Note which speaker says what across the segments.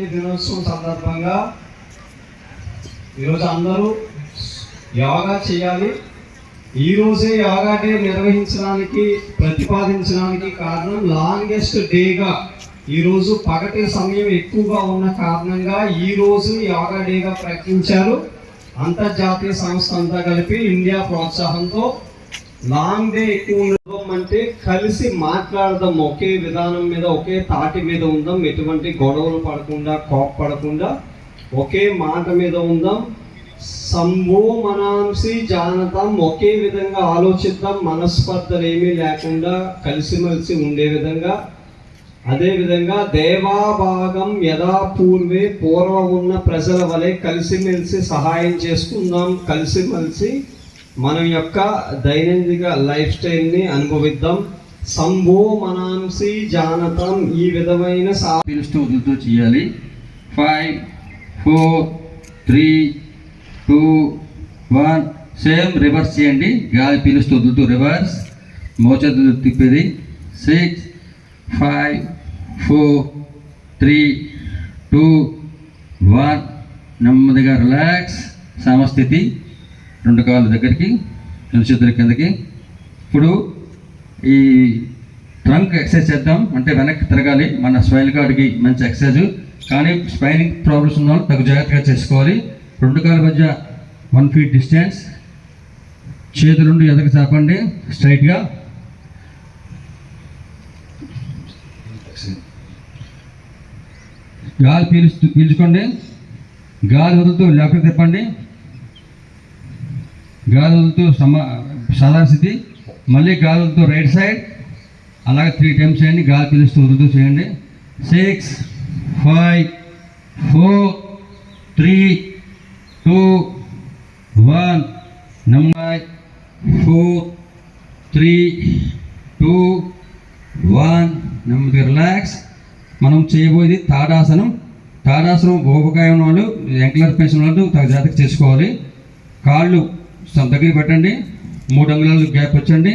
Speaker 1: ఈ దినోత్సవం సందర్భంగా ఈరోజు అందరూ యోగా చేయాలి. ఈ రోజే యోగా డే నిర్వహించడానికి ప్రతిపాదించడానికి కారణం లాంగెస్ట్ డేగా. ఈరోజు పగటి సమయం ఎక్కువగా ఉన్న కారణంగా ఈ రోజు యోగా డేగా ప్రకటించారు. అంతర్జాతీయ సంస్థ అంతా కలిపి ఇండియా ప్రోత్సాహంతో లాంగ్ డే ఎక్కువ ఉండడం అంటే కలిసి మాట్లాడదాం ఒకే విధానం మీద ఒకే తాటి మీద ఉందాం ఎటువంటి గొడవలు పడకుండా కోప పడకుండా ఒకే మాట మీద ఉందాం సంభో మనాంసి జానతాం ఒకే విధంగా ఆలోచిద్దాం మనస్పర్ధలు ఏమీ లేకుండా కలిసిమెలిసి ఉండే విధంగా. అదే విధంగా దేవాభాగం యథా పూర్వే పూర్వం ఉన్న ప్రజల వలె కలిసిమెలిసి సహాయం చేసుకుందాం కలిసిమెలిసి మనం యొక్క దైనందిక లైఫ్ స్టైల్ని అనుభవిద్దాం. సంభో మనాంసి జానతం ఈ విధమైన సా
Speaker 2: పిలుస్తూ వదులుతూ చేయాలి. Five four three two one same reverse చేయండి. గాలి పిలుస్తూ వదులుతూ రివర్స్ మోచేతులు తిప్పేది. Six five four three two one నెమ్మదిగా రిలాక్స్ సమస్థితి రెండు కాళ్ళ దగ్గరికి రెండు చేతుల కిందకి. ఇప్పుడు ఈ ట్రంక్ ఎక్సర్సైజ్ చేద్దాం. అంటే వెనక్కి తిరగాలి. మన స్పైన్ కార్డ్కి మంచి ఎక్సర్సైజ్. కానీ స్పైనింగ్ ప్రాబ్లమ్స్ ఉన్న వాళ్ళు తగు జాగ్రత్తగా చేసుకోవాలి. రెండు కాళ్ళ మధ్య వన్ ఫీట్ డిస్టెన్స్. చేతులు రెండు ఎదకు చాపండి. స్ట్రైట్గా. గాలి పీల్చు పీల్చుకోండి. గాలి వదులుతూ లెఫ్ట్ తిప్పండి. గాజులతో సమా సమ స్థితి మళ్ళీ గాజులతో రైట్ సైడ్. అలాగే త్రీ టైమ్స్ చేయండి. గాలి పిలుస్తూ వృద్ధు చేయండి. Six five four three two one. Number four three two one. నెమ్మదిగా రిలాక్స్. మనం చేయబోయేది తాడాసనం తాడాసనం ఊబకాయ ఉన్న వాళ్ళు ఎంక్లర్ పెన్షన్ వాళ్ళు తగ్గ చేసుకోవాలి. కాళ్ళు దగ్గర పెట్టండి మూడు అంగుళాలు గ్యాప్ వచ్చండి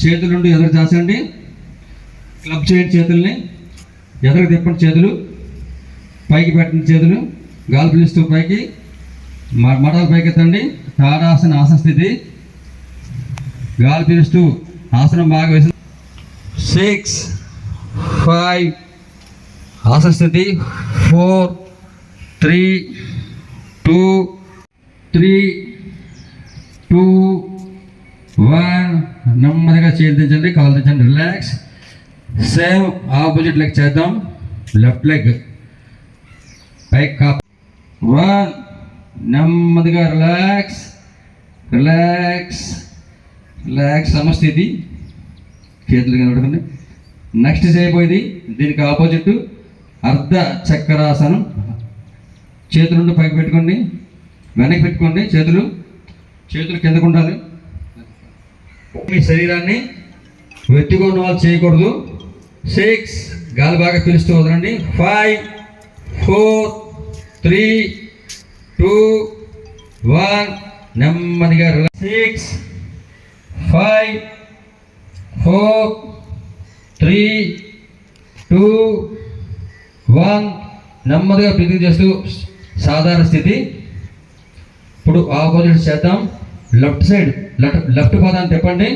Speaker 2: చేతులు రెండు ఎదురు చాచండి క్లబ్ చేయండి చేతుల్ని ఎదురు తిప్పండి చేతులు పైకి పెట్టండి చేతులు గాలి పిలుస్తూ పైకి మ- మడలు పైకి ఎత్తండి తాడాసన ఆసన స్థితి గాలి పిలుస్తూ ఆసనం బాగా వేసి సిక్స్ ఫైవ్ ఆసన స్థితి four three two three two one. నెమ్మదిగా చేతి కాలు తెచ్చండి రిలాక్స్ సేమ్ ఆపోజిట్ లెగ్ చేద్దాం. లెఫ్ట్ లెగ్ పైకి కాప్ వన్. నెమ్మదిగా రిలాక్స్ రిలాక్స్ రిలాక్స్ సమస్థితి. చేతులు కనబడుతుంది నెక్స్ట్ చేయబోయేది దీనికి ఆపోజిట్ అర్ధ చక్రాసనం. చేతులు పైకి పెట్టుకోండి. వెనక్కి పెట్టుకోండి చేతులు. చేతులు కిందకు ఉండాలి మీ శరీరాన్ని వెత్తిగా ఉన్న వాళ్ళు చేయకూడదు. సిక్స్ గాలి బాగా పిలుస్తూ వదలండి. Five four three two one నెమ్మదిగా six five four three two one నెమ్మదిగా బ్రీతింగ్ చేస్తూ సాధారణ స్థితి ఇప్పుడు ఆపోజిట్ చేద్దాం. లెఫ్ట్ సైడ్ లెఫ్ట్ లెఫ్ట్ పాదాన్ని తిప్పండి.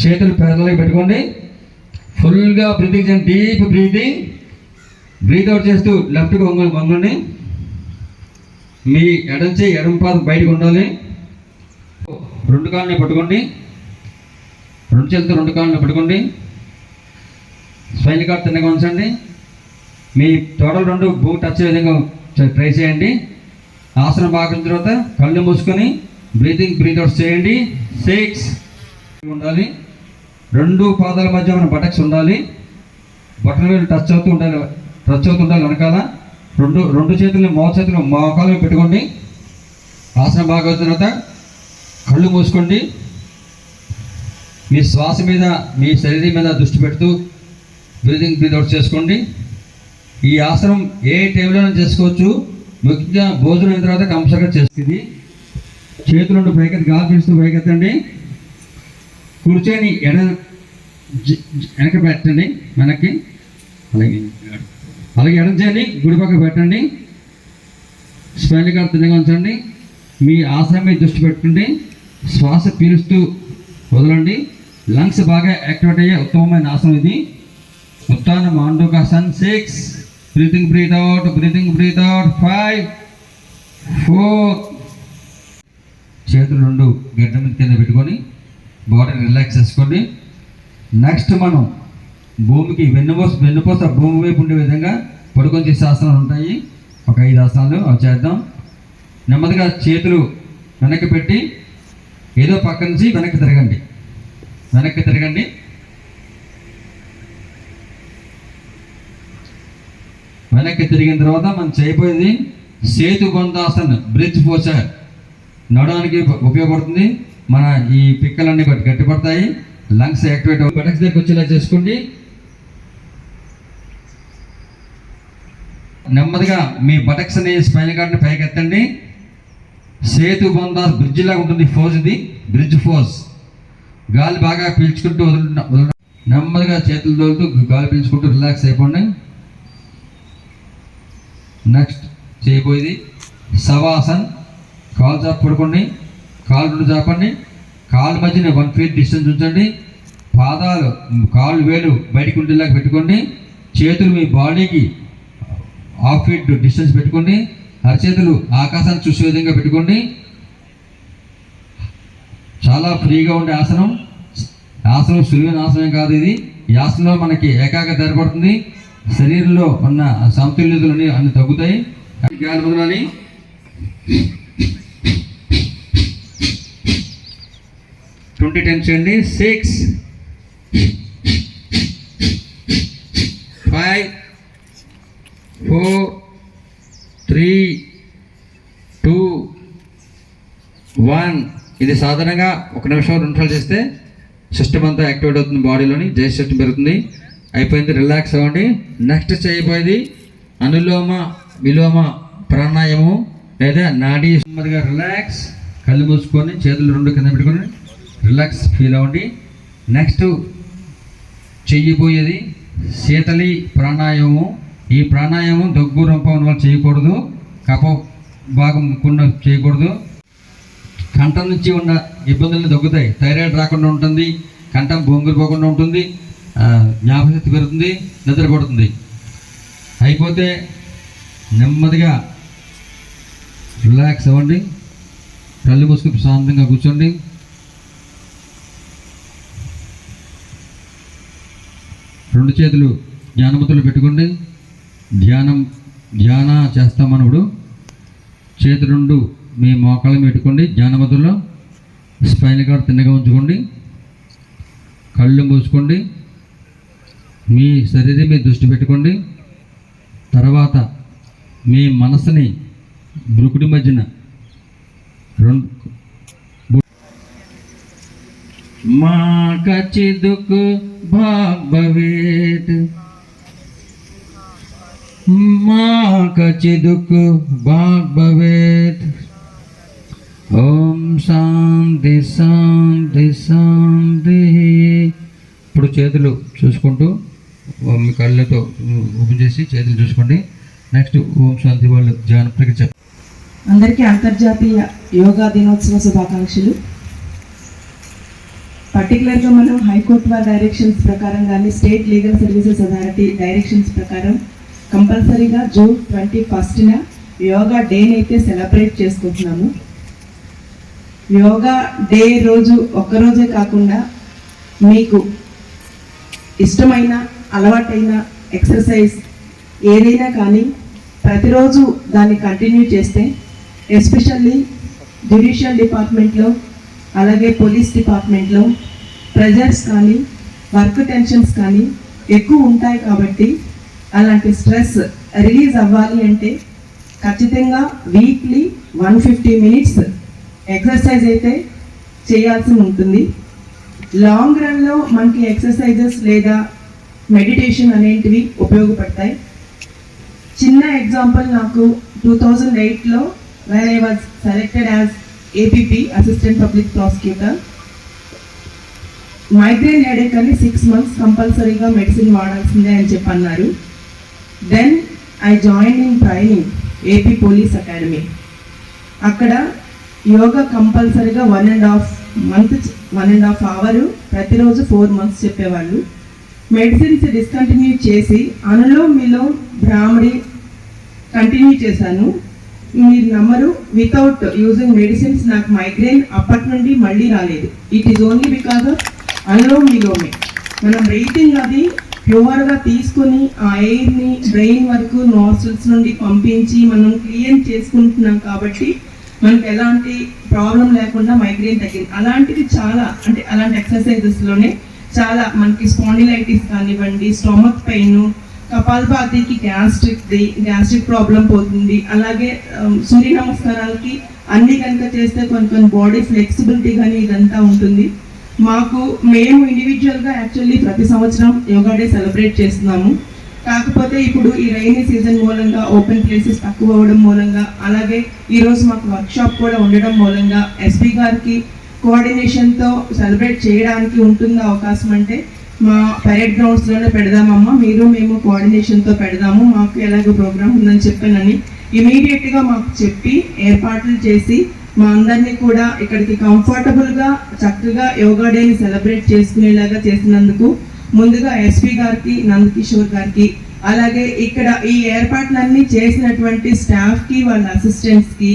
Speaker 2: చేతులు పెదలకి పెట్టుకోండి. ఫుల్గా బ్రీతింగ్ చేయండి. Deep breathing. బ్రీత్ అవుట్ చేస్తూ లెఫ్ట్కి వంగ వంగండి. మీ ఎడంచి చేయి ఎడం పాదం బయటకు ఉండాలి. రెండు కాళ్ళని పట్టుకోండి. రెండు చేతులతో రెండు కాళ్ళని పట్టుకోండి. స్పైన్ కార్డ్ తిన్నగా ఉంచండి. మీ తోడలు రెండు భూ టచ్ విధంగా ట్రై చేయండి. ఆసనం బాగిన తర్వాత కళ్ళు మూసుకొని బ్రీతింగ్ బ్రీత్ అవుట్ చేయండి. సిక్స్. ఉండాలి. రెండు పాదాల మధ్య మన బటక్స్ ఉండాలి. బటన్ వేలు టచ్ అవుతూ ఉండాలి టచ్ అవుతూ ఉండాలి వెనకాల. రెండు రెండు చేతులు మో చేతులు మోకాలు పెట్టుకోండి. ఆసనం బాగా అవుతున్న తర్వాత కళ్ళు మూసుకోండి. మీ శ్వాస మీద మీ శరీరం మీద దృష్టి పెడుతూ బ్రీతింగ్ బ్రీత్ అవుట్ చేసుకోండి. ఈ ఆసనం ఏ టైంలోనే చేసుకోవచ్చు. ముఖ్యంగా భోజనం అయిన తర్వాత కంపల్సరిగా చేస్తుంది. చేతులు రెండు పైకెత్తి గాలి పీలుస్తూ పైకెత్తండి. కూర్చొని ఎడ వెనక పెట్టండి వెనక్కి. అలాగే అలాగే ఎడం చేయండి గుడి పక్క పెట్టండి. స్పైన్ కార్డ్ తిన్నగా ఉంచండి. మీ ఆసనం మీద దృష్టి పెట్టండి శ్వాస పీలుస్తూ వదలండి. లంగ్స్ బాగా యాక్టివేట్ అయ్యే ఉత్తమమైన ఆసనం ఇది. ఉత్తాన మాండోకాసన్ six. Breathing breathe out breathing breathe out five four చేతులు రెండు గడ్డ మీద కింద పెట్టుకొని బాడీ రిలాక్స్ చేసుకోండి. నెక్స్ట్ మనం భూమికి వెన్నుపోస వెన్నుపోస భూమి వైపు ఉండే విధంగా పడుకొని చేసే ఆసనాలు ఉంటాయి. ఒక ఐదు ఆసనాలు అవి చేద్దాం. నెమ్మదిగా చేతులు వెనక్కి పెట్టి ఏదో పక్క నుంచి వెనక్కి తిరగండి. వెనక్కి తిరగండి. వెనక్కి తిరిగిన తర్వాత మనం చేయబోయేది సేతు బంధాసన్ బ్రిడ్జ్ పోచర్ నడవడానికి ఉపయోగపడుతుంది. మన ఈ పిక్కలన్నీ బట్టి గట్టిపడతాయి. లంగ్స్ యాక్టివేట్ బటక్స్ దగ్గరికి వచ్చేలా చేసుకోండి. నెమ్మదిగా మీ బటక్స్ అనే స్పైన్ కార్డ్ని పైకి ఎత్తండి. సేతు బంధాస్ బ్రిడ్జ్ లాగా ఉంటుంది ఫోజ్ ఇది. బ్రిడ్జ్ ఫోజ్ గాలి బాగా పీల్చుకుంటూ వదులు నెమ్మదిగా చేతులు తోలుతూ గాలి పీల్చుకుంటూ రిలాక్స్ అయిపోండి. నెక్స్ట్ చేయబోయేది సవాసన్ కాలు చాపు పడుకోండి కాలు రెండు చాపండి కాలు మధ్యన వన్ ఫీట్ డిస్టెన్స్ ఉంచండి పాదాలు కాలు వేలు బయటకు ఉండేలాగా పెట్టుకోండి చేతులు మీ బాడీకి హాఫ్ ఫీట్ డిస్టెన్స్ పెట్టుకోండి అరచేతులు ఆకాశాన్ని చూసే విధంగా పెట్టుకోండి. చాలా ఫ్రీగా ఉండే ఆసనం. ఆసనం సులువైన ఆసనం కాదు ఇది. ఈ ఆసనంలో మనకి ఏకాగ్రత ఏర్పడుతుంది. శరీరంలో ఉన్న సమతుల్యతలు అన్ని తగ్గుతాయి. గాలి వదలాలి ట్వంటీ టైమ్స్ చేయండి. Six five four three two one ఇది సాధారణంగా ఒక నిమిషం రెండు నిమిషాలు చేస్తే సిస్టమ్ అంతా యాక్టివేట్ అవుతుంది బాడీలోని. జై సిస్టమ్ పెరుగుతుంది. అయిపోయింది రిలాక్స్ అవ్వండి. నెక్స్ట్ చేయబోయేది అనులోమ విలోమ ప్రాణాయామం లేదా నాడీ నెమ్మదిగా రిలాక్స్ కళ్ళు మూసుకొని చేతులు రెండు కింద పెట్టుకొని రిలాక్స్ ఫీల్ అవ్వండి. నెక్స్ట్ చెయ్యబోయేది శీతలి ప్రాణాయామము ఈ ప్రాణాయామం దగ్గు రంప ఉన్న వాళ్ళు చేయకూడదు కప భాగం ఉన్న చేయకూడదు. కంఠం నుంచి ఉన్న ఇబ్బందులు తగ్గుతాయి. థైరాయిడ్ రాకుండా ఉంటుంది కంఠం బొంగులు పోకుండా ఉంటుంది. జ్ఞాపశక్తి పెరుగుతుంది నిద్ర పడుతుంది అయిపోతే నెమ్మదిగా రిలాక్స్ అవ్వండి కళ్ళు మూసుకుని ప్రశాంతంగా కూర్చోండి. రెండు చేతులు ధ్యానముద్రలు పెట్టుకోండి. ధ్యానం ధ్యాన చేస్తామన్నప్పుడు చేతి రెండు మీ మోకాళ్ళ పెట్టుకోండి ధ్యానముద్రలో. స్పైన్ కార్డ్ తిన్నగా ఉంచుకోండి. కళ్ళు మూసుకోండి. మీ శరీరం మీద దృష్టి పెట్టుకోండి. తర్వాత మీ మనసుని బ్రుకుడి మధ్యన రెండు మా కచిదుక్ భాగ్ భవేత్ మా కచిదుక్ భాగ్ భవేత్ ఓం శాంతి శాంతి శాంతి. ఇప్పుడు చేతులు చూసుకుంటూ మీ కళ్ళతో ఓపెన్ చేసి చేతులు చూసుకోండి నెక్స్ట్ ఓం శాంతి వాళ్ళు ధ్యాన ప్రక్రియ చెప్పండి.
Speaker 3: అందరికీ అంతర్జాతీయ యోగా దినోత్సవ శుభాకాంక్షలు పర్టికులర్గా మనం హైకోర్టు వారి డైరెక్షన్స్ ప్రకారం కానీ state legal services authority directions ప్రకారం కంపల్సరీగా జూన్ ట్వంటీ ఫస్ట్న యోగా డేని అయితే సెలబ్రేట్ చేసుకుంటున్నాము యోగా డే రోజు ఒక్కరోజే కాకుండా మీకు ఇష్టమైన అలవాటైన ఎక్సర్సైజ్ ఏదైనా కానీ ప్రతిరోజు దాన్ని కంటిన్యూ చేస్తే ఎస్పెషల్లీ జ్యుడిషియల్ డిపార్ట్మెంట్లో అలాగే పోలీస్ డిపార్ట్మెంట్లో ప్రెజర్స్ కానీ వర్క్ టెన్షన్స్ కానీ ఎక్కువ ఉంటాయి కాబట్టి అలాంటి స్ట్రెస్ రిలీజ్ అవ్వాలి అంటే ఖచ్చితంగా weekly one fifty minutes exercise అయితే చేయాల్సి ఉంటుంది. లాంగ్ రన్లో మనకి ఎక్సర్సైజెస్ లేదా మెడిటేషన్ అనేటివి ఉపయోగపడతాయి. చిన్న ఎగ్జాంపుల్ నాకు టూ థౌజండ్ ఎయిట్లో where I was selected as APP assistant public prosecutor migraine headache అని సిక్స్ మంత్స్ కంపల్సరీగా మెడిసిన్ వాడాల్సిందే అని చెప్పి అన్నారు. Then I join in training AP police academy అక్కడ యోగా కంపల్సరీగా one and half month one and half hour ప్రతిరోజు four months చెప్పేవాళ్ళు. మెడిసిన్స్ డిస్కంటిన్యూ చేసి అనులో మీలో భ్రామరి కంటిన్యూ చేశాను. మీరు నమ్మరు వితౌట్ యూజింగ్ మెడిసిన్స్ నాకు మైగ్రేన్ అప్పటి నుండి మళ్ళీ రాలేదు. It is only because of అనులో మీలోమే మనం బ్రీతింగ్ అది ప్యూర్గా తీసుకొని ఆ ఎయిర్ని బ్రెయిన్ వరకు నాస్ట్రల్స్ నుండి పంపించి మనం క్లియర్ చేసుకుంటున్నాం కాబట్టి మనకు ఎలాంటి ప్రాబ్లం లేకుండా మైగ్రేన్ తగ్గింది. అలాంటివి చాలా అంటే అలాంటి ఎక్సర్సైజెస్లోనే చాలా మనకి స్పాండిలైటిస్ కానివ్వండి స్టొమక్ పెయిన్ కపాల్పాతికి గ్యాస్ట్రిక్ గ్యాస్ట్రిక్ ప్రాబ్లం పోతుంది. అలాగే um, సూర్య నమస్కారాలకి అన్ని కనుక చేస్తే కొన్ని కొన్ని బాడీ ఫ్లెక్సిబిలిటీ కానీ ఇదంతా ఉంటుంది. మాకు మేము ఇండివిజువల్గా యాక్చువల్లీ ప్రతి సంవత్సరం యోగా డే సెలబ్రేట్ చేస్తున్నాము. కాకపోతే ఇప్పుడు ఈ రైనీ సీజన్ మూలంగా ఓపెన్ ప్లేసెస్ తక్కువ అవ్వడం మూలంగా అలాగే ఈరోజు మాకు వర్క్షాప్ కూడా ఉండడం మూలంగా ఎస్పీ గారికి కోఆర్డినేషన్తో సెలబ్రేట్ చేయడానికి ఉంటుంది అవకాశం అంటే మా పరేడ్ గ్రౌండ్స్లోనే పెడదామమ్మా. మీరు మేము కోఆర్డినేషన్తో పెడదాము. మాకు ఎలాగో ప్రోగ్రామ్ ఉందని చెప్పానని ఇమీడియట్గా మాకు చెప్పి ఏర్పాట్లు చేసి మా అందరినీ కూడా ఇక్కడికి కంఫర్టబుల్గా చక్కగా యోగా డేని సెలబ్రేట్ చేసుకునేలాగా చేసినందుకు ముందుగా ఎస్పీ గారికి నందకిషోర్ గారికి అలాగే ఇక్కడ ఈ ఏర్పాట్లన్నీ చేసినటువంటి స్టాఫ్కి వాళ్ళ అసిస్టెంట్స్కి